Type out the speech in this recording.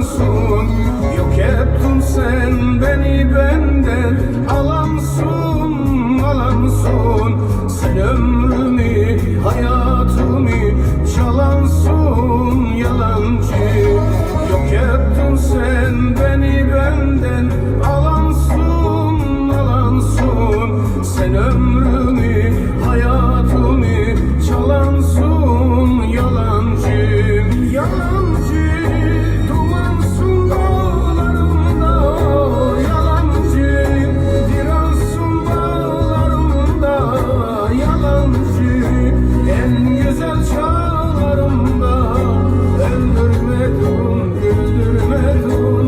alamsın Yok ettin sen beni benden. Alamsın alamsın Sen ömrümü hayal